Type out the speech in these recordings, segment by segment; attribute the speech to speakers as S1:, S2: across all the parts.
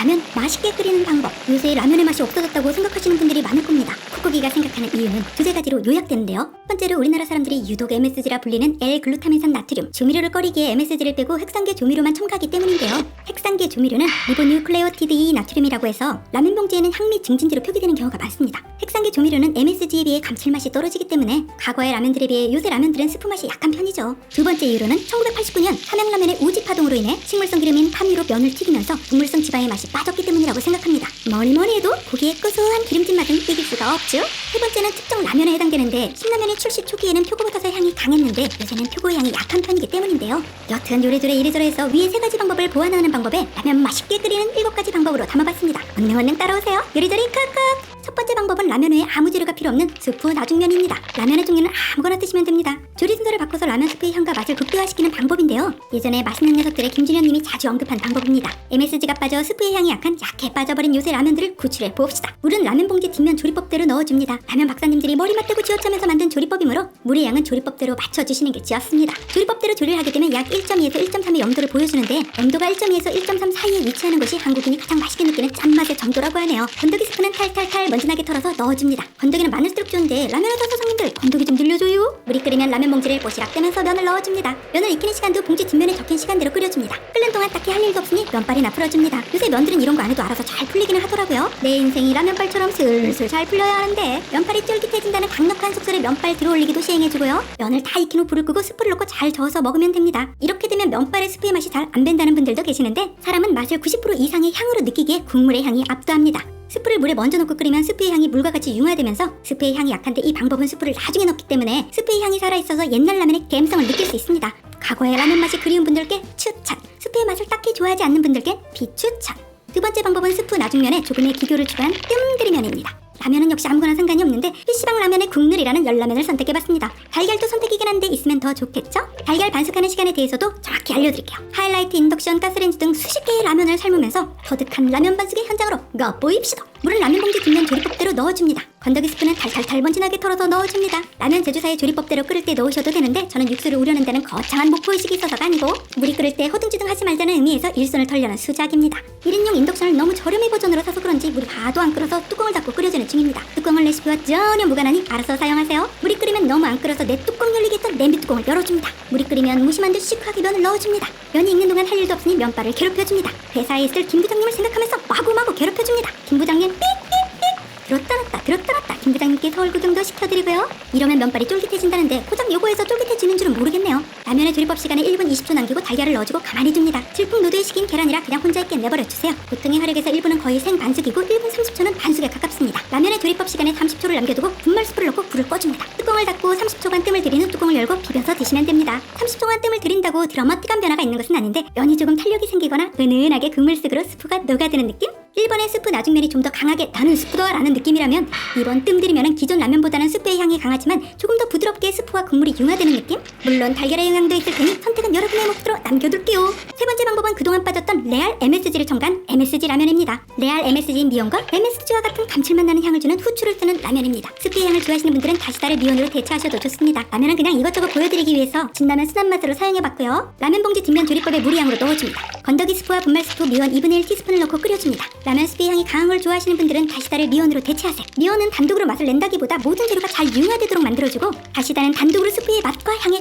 S1: 라면 맛있게 끓이는 방법. 요새 라면의 맛이 없어졌다고 생각하시는 분들이 많을 겁니다. 쿡쿡이가 생각하는 이유는 두세 가지로 요약되는데요. 첫 번째로 우리나라 사람들이 유독 MSG라 불리는 L-글루타민산 나트륨, 조미료를 끓이기에 MSG를 빼고 핵산계 조미료만 첨가하기 때문인데요. 핵산계 조미료는 리보뉴클레오티드 나트륨이라고 해서 라면 봉지에는 향미 증진제로 표기되는 경우가 많습니다. 핵산계 조미료는 MSG에 비해 감칠맛이 떨어지기 때문에 과거의 라면들에 비해 요새 라면들은 스프 맛이 약한 편이죠. 두 번째 이유로는 1989년 삼양라면의 우지 파동으로 인해 식물성 기름인 파미로 면을 튀기면서 동물성 지방의 맛이 빠졌기 때문이라고 생각합니다. 뭐니 해도 고기의 고소한 기름진 맛은 이길 수가 없죠. 세 번째는 특정 라면에 해당되는데 신라면의 출시 초기에는 표고버섯의 향이 강했는데 요새는 표고의 향이 약한 편이기 때문인데요. 여튼 요래조래 이래저래 해서 위에 세 가지 방법을 보완하는 방법에 라면 맛있게 끓이는 일곱 가지 방법으로 담아봤습니다. 언능 언능 따라오세요. 요리조리 칵칵. 첫 번째 방법은 라면 외에 아무 재료가 필요 없는 스프 나중면입니다. 라면의 종류는 아무거나 드시면 됩니다. 조리 순서를 바꿔서 라면 스프의 향과 맛을 극대화시키는 방법인데요. 예전에 맛있는 녀석들의 김준현님이 자주 언급한 방법입니다. MSG가 빠져 스프의 향이 약한 약해 빠져버린 요새 라면들을 구출해 봅시다. 물은 라면 봉지 뒷면 조리법대로 넣어줍니다. 라면 박사님들이 머리 맞대고 쥐어짜면서 만든 조리법이므로 물의 양은 조리법대로 맞춰주시는 게 지었습니다. 조리법대로 조리를 하게 되면 약 1.2에서 1.3의 염도를 보여주는데 염도가 1.2에서 1.3 사이에 위치하는 것이 한국인이 가장 맛있게 느끼는 짠맛의 정도라고 하네요. 건더기 스프는 탈탈탈 먼지 나게 털어서 넣어줍니다. 건더기는 많을수록 좋은데 라면 하던 사장님들 건더기 좀 늘려줘요. 물이 끓이면 라면 봉지를 뽀시락대면서 면을 넣어줍니다. 면을 익히는 시간도 봉지 뒷면에 적힌 시간대로 끓여줍니다. 끓는 동안 딱히 할 일도 없으니 면발이나 풀어줍니다. 요새 면들은 이런 거 안 해도 알아서 잘 풀리기는 하더라고요. 내 인생이 라면발처럼 슬슬 잘 풀려야 하는데 면발이 쫄깃해진다는 강력한 속설에 면발 들어올리기도 시행해주고요. 면을 다 익힌 후 불을 끄고 스프를 넣고 잘 저어서 먹으면 됩니다. 이렇게 되면 면발의 스프의 맛이 잘 안 밴다는 분들도 계시는데 사람은 맛을 90% 이상의 향으로 느끼기에 국물의 향이 압도합니다. 스프를 물에 먼저 넣고 끓이면 스프의 향이 물과 같이 융화되면서 스프의 향이 약한데 이 방법은 스프를 나중에 넣기 때문에 스프의 향이 살아있어서 옛날 라면의 감성을 느낄 수 있습니다. 과거의 라면 맛이 그리운 분들께 추천, 스프의 맛을 딱히 좋아하지 않는 분들께 비추천. 두 번째 방법은 스프 나중면에 조금의 기교를 추가한 뜸들이면입니다. 라면은 역시 아무거나 상관이 없는데 PC방 라면의 국룰이라는 열라면을 선택해봤습니다. 달걀도 선택이긴 한데 있으면 더 좋겠죠? 달걀 반숙하는 시간에 대해서도 정확히 알려드릴게요. 하이라이트, 인덕션, 가스레인지 등 수십 개의 라면을 삶으면서 터득한 라면 반숙의 현장으로 가보입시다. 물은 라면 봉지 뒷면 조리법대로 넣어줍니다. 건더기 스프는 탈탈탈 번진하게 털어서 넣어줍니다. 라면 제조사의 조리법대로 끓을 때 넣으셔도 되는데 저는 육수를 우려낸 데는 거창한 목표의식이 있어서가 아니고 물이 끓을 때 허둥지둥 하지 말자는 의미에서 일손을 털려는 수작입니다. 1인용 인덕션을 너무 저렴이 버전으로 사서 그런지 물이 하도 안 끓어서 뚜껑을 닫고 끓여주는 중입니다. 뚜껑은 레시피와 전혀 무관하니 알아서 사용하세요. 물이 끓으면 너무 안 끓어서 내 뚜껑 열리게 했던 냄비 뚜껑을 열어줍니다. 물이 끓으면 무심한 듯 시크하게 면을 넣어줍니다. 면이 익는 동안 할 일도 없으니 면발을 괴롭혀줍니다. 회사에 있을 김 부장님을 생각하면서 마구마구 괴롭혀줍니다. 김 부장님 삑삑삑 들었다 놨다 들었다 김 부장님께 서울 구경도 시켜드리고요. 이러면 면발이 쫄깃해진다는데 고작 요거에서 쫄깃해지는 줄은 모르겠네요. 라면의 조리법 시간에 1분 20초 남기고 달걀을 넣어주고 가만히 둡니다. 질풍 노도의 식인 계란이라 그냥 혼자 있게 내버려 주세요. 보통의 화력에서 1분은 거의 생반숙이고 1분 30초는 반숙에 가깝습니다. 라면의 조리법 시간에 30초를 남겨두고 분말 스프를 넣고 불을 꺼줍니다. 뚜껑을 닫고 30초간 뜸을 들인 후 뚜껑을 열고 비벼서 드시면 됩니다. 30초간 뜸을 들인다고 드라마틱한 변화가 있는 것은 아닌데 면이 조금 탄력이 생기거나 은은하게 국물 속으로 스프가 녹아드는 느낌? 1번의 스프 나중면이 좀 더 강하게 나는 스프다 라는 느낌이라면 2번 뜸 들이면은 기존 라면보다는 스프의 향이 강하지만 조금 더 부드럽게 스프와 국물이 융화되는 느낌? 물론 달걀의 영향도 있을 테니 선택은 여러분의 몫으로 남겨둘게요. 세 번째 방법은 그동안 빠졌던 레알 MSG를 첨가한 MSG 라면입니다. 레알 MSG인 미온과 MSG와 같은 감칠맛 나는 향을 주는 후추를 쓰는 라면입니다. 스프의 향을 좋아하시는 분들은 다시다를 미온으로 대체하셔도 좋습니다. 라면은 그냥 이것저것 보여드리기 위해서 진라면 순한 맛으로 사용해봤고요. 라면 봉지 뒷면 조리법에 양으로 넣어줍니다. 건더기 스프와 분말 스프 미온 2분의 1 티스푼을 넣고 끓여줍니다. 라면 스프의 향이 강한 걸 좋아하시는 분들은 다시다를 미온으로 대체하세요. 미온은 단독으로 맛을 낸다기보다 모든 재료가 잘 융화되도록 만들어주고 다시다는 단독으로 스프의 향의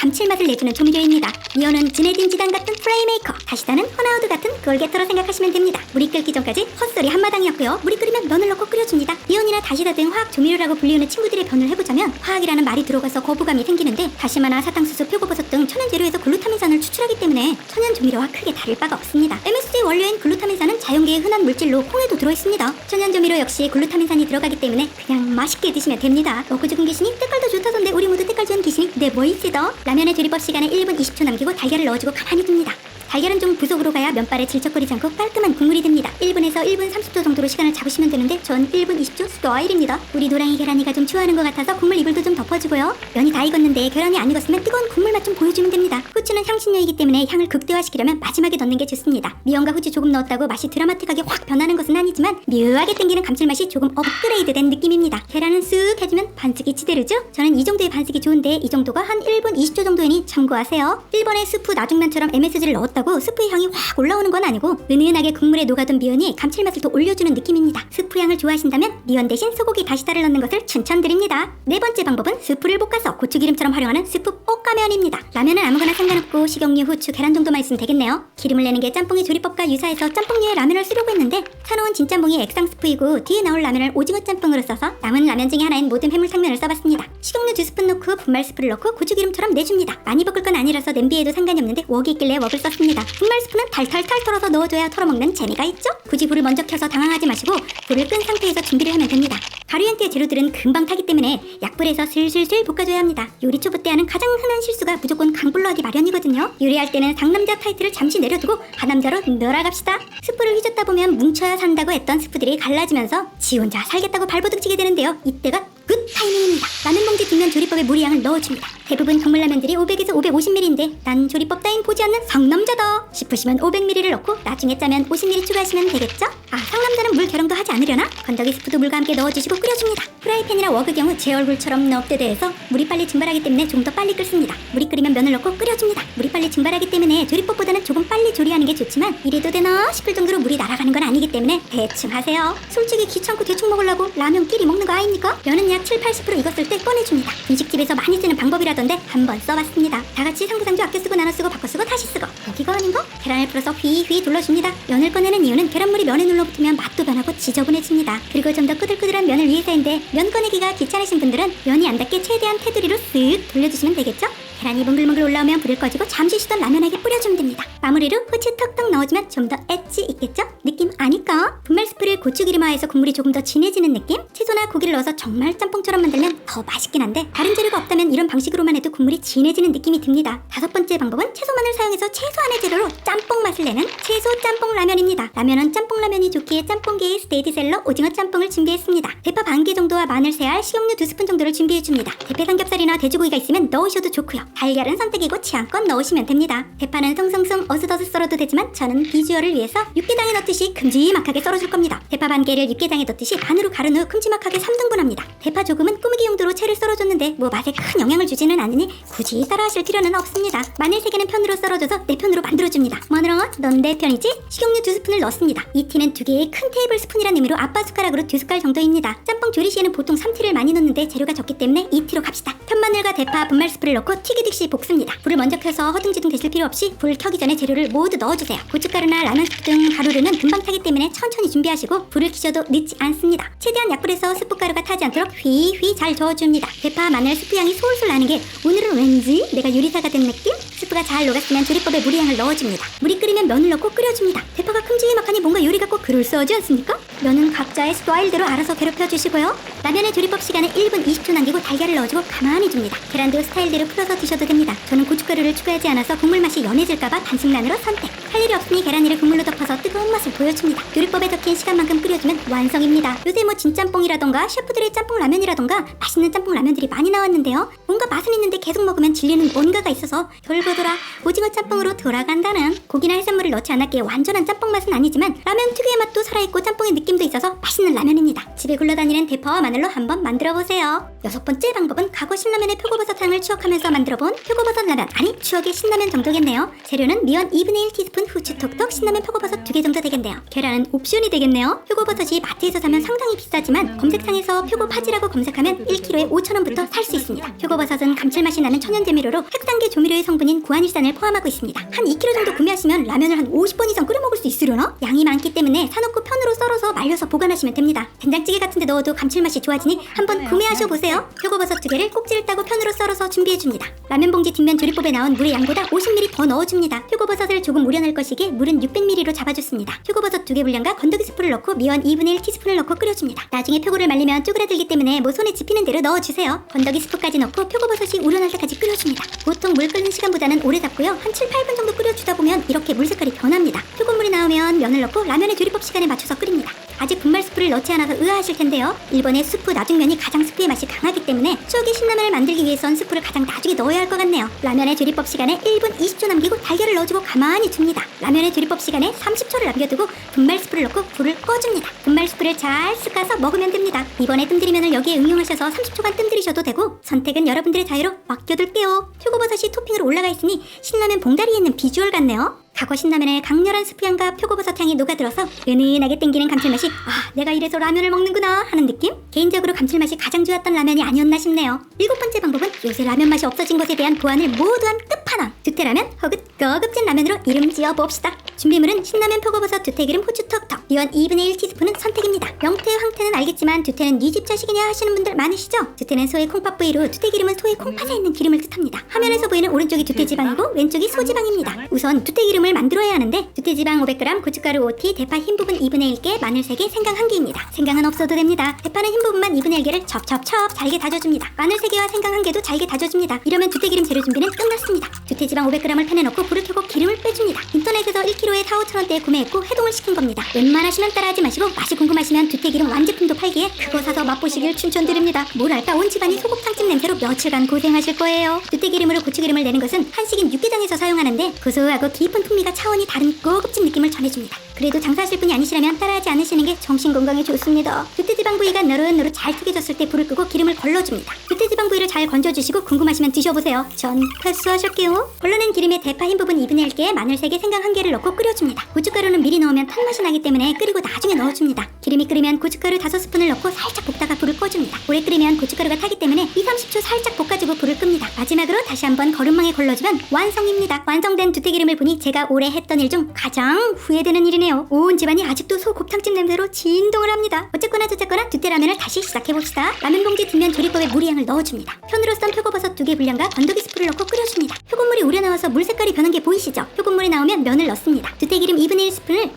S1: 감칠맛을 내주는 조미료입니다. 미온은 지네딘 지단 같은 프레이메이커, 다시다는 허나우드 같은 골게터로 생각하시면 됩니다. 물이 끓기 전까지 헛소리 한마당이었고요. 물이 끓으면 면을 넣고 끓여줍니다. 미온이나 다시다 등 화학 조미료라고 불리우는 친구들의 변을 해보자면 화학이라는 말이 들어가서 거부감이 생기는데 다시마나 사탕수수, 표고버섯 등 천연 재료에서 글루타민산을 추출하기 때문에 천연 조미료와 크게 다를 바가 없습니다. MSG 원료인 글루타민산은 자연계의 흔한 물질로 콩에도 들어있습니다. 천연 조미료 역시 글루타민산이 들어가기 때문에 그냥 맛있게 드시면 됩니다. 먹고 죽은 귀신이 때깔도 좋다던데 우리 모두 때깔 좋은 귀신이 내뭐 있지더? 라면의 조리법 시간에 1분 20초 남기고 달걀을 넣어주고 가만히 둡니다. 달걀은 좀 부속으로 가야 면발에 질척거리지 않고 깔끔한 국물이 됩니다. 1분에서 1분 30초 정도로 시간을 잡으시면 되는데 전 1분 20초 스타일입니다. 우리 노랑이 계란이가 좀 추워하는 것 같아서 국물 이불도 좀 덮어주고요. 면이 다 익었는데 계란이 안 익었으면 뜨거운 국물 맛 좀 보여주면 됩니다. 후추는 향신료이기 때문에 향을 극대화시키려면 마지막에 넣는 게 좋습니다. 미연과 후추 조금 넣었다고 맛이 드라마틱하게 확 변하는 것은 아니지만 묘하게 땡기는 감칠맛이 조금 업그레이드된 느낌입니다. 계란은 쓱 해주면 반숙이 지대로죠? 저는 이 정도의 반숙이 좋은데 이 정도가 한 1분 20초 정도이니 참고하세요. 1번의 스프 나중면처럼 MSG를 넣었다 넣었다고 스프의 향이 확 올라오는 건 아니고 은은하게 국물에 녹아든 미연이 감칠맛을 더 올려주는 느낌입니다. 스프 향을 좋아하신다면 미연 대신 소고기 다시다를 넣는 것을 추천드립니다. 네 번째 방법은 스프를 볶아서 고추기름처럼 활용하는 스프 볶아면입니다. 라면은 아무거나 상관없고 식용유, 후추, 계란 정도만 있으면 되겠네요. 기름을 내는 게 짬뽕의 조리법과 유사해서 짬뽕류의 라면을 쓰려고 했는데 사놓은 진짬뽕이 액상 스프이고 뒤에 나올 라면을 오징어 짬뽕으로 써서 남은 라면 중에 하나인 모든 해물 상면을 써봤습니다. 식용유 두 스푼 넣고 분말 스프를 넣고 고추기름처럼 내줍니다. 많이 볶을 건 아니라서 냄비에도 상관이 없는데 웍이 있길래 웍을 썼습니다. 분말 스프는 탈탈탈 털어서 넣어줘야 털어먹는 재미가 있죠? 굳이 불을 먼저 켜서 당황하지 마시고 불을 끈 상태에서 준비를 하면 됩니다. 가루 형태의 재료들은 금방 타기 때문에 약불에서 슬슬슬 볶아줘야 합니다. 요리 초보 때 하는 가장 흔한 실수가 무조건 강불로 하기 마련이거든요. 요리할 때는 상남자 타이틀을 잠시 내려두고 하남자로 늘어갑시다. 스프를 휘젓다 보면 뭉쳐야 산다고 했던 스프들이 갈라지면서 지 혼자 살겠다고 발버둥 치게 되는데요. 이때가 끝 타이밍입니다. 라면 봉지 뒷면 조리법에 무리양을 넣어줍니다. 대부분 국물라면들이 500에서 550ml인데 난 조리법 따윈 보지 않는 상남자다 싶으시면 500ml를 넣고 나중에 짜면 50ml 추가하시면 되겠죠? 아 상남자는 물 계량도 하지 않으려나? 건더기 스프도 물과 함께 넣어주시고 끓여줍니다. 프라이팬이나 웍의 경우 제 얼굴처럼 넙대대해서 물이 빨리 증발하기 때문에 좀 더 빨리 끓습니다. 물이 끓이면 면을 넣고 끓여줍니다. 물이 빨리 증발하기 때문에 조리법보다는 조금 빨리 조리하는 게 좋지만 이래도 되나 싶을 정도로 물이 날아가는 건 아니기 때문에 대충 하세요. 솔직히 귀찮고 대충 먹으려고 라면 끼리 먹는 거 아닙니까? 면은 약 7, 80% 익었을 때 꺼내줍니다. 분식집에서 많이 쓰는 방법이라 던데 한번 써봤습니다. 다 같이 상부상조 아껴 쓰고 나눠 쓰고 바꿔 쓰고 다시 쓰고 여기가 아닌가? 계란을 풀어서 휘휘 둘러줍니다. 면을 꺼내는 이유는 계란물이 면에 눌러붙으면 맛도 변하고 지저분해집니다. 그리고 좀 더 끄들끄들한 면을 위해서인데 면 꺼내기가 귀찮으신 분들은 면이 안 닿게 최대한 테두리로 쓱 돌려주시면 되겠죠? 계란이 몽글몽글 올라오면 불을 꺼지고 잠시 쉬던 라면에게 뿌려주면 됩니다. 마무리로 후추 턱턱 넣어주면 좀 더 엣지 있겠죠? 느낌 아니까? 분말 스프를 고추기름화해서 국물이 조금 더 진해지는 느낌? 채소나 고기를 넣어서 정말 짬뽕처럼 만들면 더 맛있긴 한데 다른 재료가 없다면 이런 방식으로만 해도 국물이 진해지는 느낌이 듭니다. 다섯 번째 방법은 채소만을 사용해서 최소한의 재료로 짬뽕 맛을 내는 채소 짬뽕 라면입니다. 라면은 짬뽕 라면이 좋기에 짬뽕계의 스테디셀러 오징어 짬뽕을 준비했습니다. 대파 반 개 정도와 마늘 세 알, 식용유 두 스푼 정도를 준비해줍니다. 대패 삼겹살이나 돼지고기가 있으면 넣으셔도 좋고요. 달걀은 선택이고 취향껏 넣으시면 됩니다. 대파는 송송송 어슷어슷 썰어도 되지만 저는 비주얼을 위해서 육개장에 넣듯이 큼지막하게 썰어줄 겁니다. 대파 반 개를 육개장에 넣듯이 반으로 가른 후 큼지막하게 3등분합니다. 대파 조금은 꾸미기 용도로 채를 썰어줬는데 뭐 맛에 큰 영향을 주지는 않으니 굳이 따라하실 필요는 없습니다. 마늘 3개는 편으로 썰어줘서 내 편으로 만들어줍니다. 마늘아 넌내 편이지? 식용유 두 스푼을 넣습니다. 이 티는 두 개의 큰 테이블 스푼이란 의미로 아빠 숟가락으로 두 숟갈 정도입니다. 짬뽕 조리 시에는 보통 3티를 많이 넣는데 재료가 적기 때문에 2티로 갑시다. 편마늘과 대파, 분말 스프를 넣고 튀기 듯이 볶습니다. 불을 먼저 켜서 허둥지둥 되실 필요 없이 불 켜기 전에 재료를 모두 넣어주세요. 고춧가루나 라면 스프 등 가루류는 금방 타기 때문에 천천히 준비하시고 불을 켜셔도 늦지 않습니다. 최대한 약불에서 스프가루가 타지 않도록 휘휘 잘 저어줍니다. 대파, 마늘, 스프 향이 솔솔 나는 게 오늘은 왠지 내가 요리사가 된 느낌? 스프가 잘 녹았으면 조리법에 무리향을 넣어줍니다. 물이 끓이면 면을 넣고 끓여줍니다. 대파가 큼지막하니 뭔가 요리가 꼭 그럴싸하지 않습니까? 면은 각자의 스타일대로 알아서 괴롭혀 주시고요. 라면의 조리법 시간에 1분 20초 남기고 달걀을 넣어주고 가만히 줍니다. 계란도 스타일대로 풀어서 드 셔도 됩니다. 저는 고춧가루를 추가하지 않아서 국물 맛이 연해질까봐 반숙란으로 선택. 할 일이 없으니 계란이를 국물로 덮어서 뜨거운 맛을 보여줍니다. 요리법에 적힌 시간만큼 끓여주면 완성입니다. 요새 뭐 진짬뽕이라던가 셰프들의 짬뽕 라면이라던가 맛있는 짬뽕 라면들이 많이 나왔는데요. 뭔가 맛은 있는데 계속 먹으면 질리는 뭔가가 있어서 돌고돌아 오징어 짬뽕으로 돌아간다는 고기나 해산물을 넣지 않았기에 완전한 짬뽕 맛은 아니지만 라면 특유의 맛도 살아있고 짬뽕의 느낌도 있어서 맛있는 라면입니다. 집에 굴러다니는 대파와 마늘로 한번 만들어 보세요. 여섯 번째 방법은 과거 신라면의 표고버섯탕을 추억하면서 만들 어본 표고버섯 라면 아니 추억의 신라면 정도겠네요. 재료는 미원 2분의 1 티스푼 후추 톡톡 신라면 표고버섯 두개 정도 되겠네요. 계란은 옵션이 되겠네요. 표고버섯이 마트에서 사면 상당히 비싸지만 검색창에서 표고파지라고 검색하면 1kg에 5,000원부터 살 수 있습니다. 표고버섯은 감칠맛이 나는 천연 재미료로 핵단계 조미료의 성분인 구안일산을 포함하고 있습니다. 한 2kg 정도 구매하시면 라면을 한 50번 이상 끓여 먹을 수 있으려나? 양이 많기 때문에 사놓고 편으로 썰어서 말려서 보관하시면 됩니다. 된장찌개 같은 데 넣어도 감칠맛이 좋아지니 한번 구매하셔 보세요. 표고버섯 두 개를 꼭지를 따고 편으로 썰어서 준비해 줍니다. 라면 봉지 뒷면 조리법에 나온 물의 양보다 50ml 더 넣어줍니다. 표고버섯을 조금 우려낼 것이기에 물은 600ml로 잡아줬습니다. 표고버섯 두 개 분량과 건더기 스프를 넣고 미원 2분의 1 티스푼을 넣고 끓여줍니다. 나중에 표고를 말리면 쪼그라들기 때문에 뭐 손에 집히는 대로 넣어주세요. 건더기 스프까지 넣고 표고버섯이 우러날 때까지 끓여줍니다. 보통 물 끓는 시간보다는 오래 잡고요. 한 7, 8분 정도 끓여주다 보면 이렇게 물 색깔이 변합니다. 표고물이 나오면 면을 넣고 라면의 조리법 시간에 맞춰서 끓입니다. 아직 분말 스프를 넣지 않아서 의아하실 텐데요. 일본의 수프 나중면이 가장 스프의 맛이 강하기 때문에 추억의 신라면을 만들기 위해선 스프를 가장 나중에 넣어야 할 것 같네요. 라면의 조리법 시간에 1분 20초 남기고 달걀을 넣어주고 가만히 줍니다. 라면의 조리법 시간에 30초를 남겨두고 분말 스프를 넣고 불을 꺼줍니다. 분말 스프를 잘 쓱가서 먹으면 됩니다. 이번에 뜸들이면을 여기에 응용하셔서 30초간 뜸들이셔도 되고 선택은 여러분들의 자유로 맡겨둘게요. 표고버섯이 토핑으로 올라가 있으니 신라면 봉다리에 있는 비주얼 같네요. 과거 신라면의 강렬한 스프향과 표고버섯 향이 녹아들어서 은은하게 땡기는 감칠맛이 아 내가 이래서 라면을 먹는구나 하는 느낌? 개인적으로 감칠맛이 가장 좋았던 라면이 아니었나 싶네요. 일곱 번째 방법은 요새 라면 맛이 없어진 것에 대한 보완을 모두 한 끝 판왕 두테라면 허긋 거급진 라면으로 이름 지어 봅시다. 준비물은 신라면 표고버섯 두테기름 호주 턱턱 이원 2분의 1 티스푼은 선택입니다. 명태 황태는 알겠지만 두테는 네집 자식이냐 하시는 분들 많으시죠? 두테는 소의 콩팥 부위로 두테기름은 소의 콩팥에 있는 기름을 뜻합니다. 화면에서 보이는 오른쪽이 두테지방이고 왼쪽이 소지방입니다. 우선 두테기름을 만들어야 하는데 두테지방 500g, 고춧가루 5t, 대파 흰 부분 2분의 1개, 마늘 3개, 생강 1개입니다. 생강은 없어도 됩니다. 대파는 흰 부분만 2분의 1개를 첩첩첩 잘게 다져줍니다. 마늘 3개와 생강 1개도 잘게 다져줍니다. 이러면 두테기름 재료 준비는 끝났습니다. 두테지방 500g을 팬에 넣고 불을 켜고 기름을 빼줍니다. 인터넷에서 1kg에 4, 5천원대에 구매했고 해동을 시킨 겁니다. 웬만하시면 따라하지 마시고 맛이 궁금하시면 두테기름 완제품도 팔기에 그거 사서 맛보시길 추천드립니다. 뭐랄까 온 집안이 소곱탕집 냄새로 며칠간 고생하실 거예요. 두테기름으로 고추기름을 내는 것은 한식인 육개장에서 사용하는데 고소하고 깊은 풍미가 차원이 다른 고급진 느낌을 전해줍니다. 그래도 장사하실 분이 아니시라면 따라하지 않으시는 게 정신 건강에 좋습니다. 두테지방 부위가 노릇노릇 잘 튀겨졌을 때 불을 끄고 기름을 걸러줍니다. 두테지방 부위를 잘 건져주시고 궁금하시면 드셔보세요. 전 패스하실게요. 걸러낸 기름에 대파 흰 부분 2분의 1개, 마늘 3개, 생강 1개를 넣고 끓여줍니다. 고춧가루는 미리 넣으면 탄맛이 나기 때문에 끓이고 나중에 넣어줍니다. 기름이 끓으면 고춧가루 5스푼을 넣고 살짝 볶다가 불을 꺼줍니다. 오래 끓이면 고춧가루가 타기 때문에 2, 30초 살짝 볶아주고 불을 끕니다. 마지막으로 다시 한번 거름망에 걸러주면 완성입니다. 완성된 두테기름을 보니 제가 올해 했던 일 중 가장 후회되는 일이네요. 온 집안이 아직도 소 곱창집 냄새로 진동을 합니다. 어쨌거나 저쨌거나 두테라면을 다시 시작해봅시다. 라면 봉지 뒷면 조리법에 물의 양을 넣어줍니다. 편으로 썬 표고버섯 두 개 분량과 건더기 스프를 넣고 끓여줍니다. 표고물이 우려 나와서 물 색깔이 변한 게 보이시죠? 표고물이 나오면 면을 넣습니다. 두테기름 2분의 1 스푼을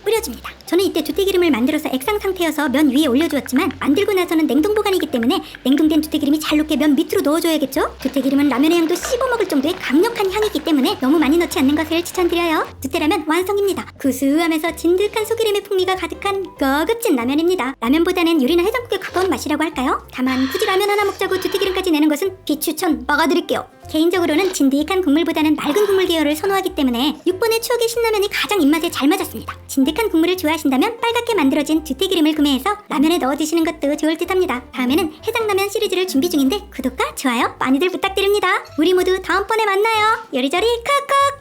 S1: 상 상태여서 면 위에 올려주었지만 만들고 나서는 냉동 보관이기 때문에 냉동된 두테기름이 잘 녹게 면 밑으로 넣어줘야겠죠? 두테기름은 라면의 향도 씹어먹을 정도의 강력한 향이기 때문에 너무 많이 넣지 않는 것을 추천드려요. 두테라면 완성입니다. 구수하면서 진득한 소기름의 풍미가 가득한 고급진 라면입니다. 라면보다는 요리나 해장국에 가까운 맛이라고 할까요? 다만 굳이 라면 하나 먹자고 두테기름까지 내는 것은 비추천 막아드릴게요. 개인적으로는 진득한 국물보다는 맑은 국물 계열을 선호하기 때문에 6번의 추억의 신라면이 가장 입맛에 잘 맞았습니다. 진득한 국물을 좋아하신다면 빨갛게 만들어진 두테기름을 구매해서 라면에 넣어 드시는 것도 좋을 듯합니다. 다음에는 해장라면 시리즈를 준비 중인데 구독과 좋아요 많이들 부탁드립니다. 우리 모두 다음번에 만나요. 요리조리 쿡쿡!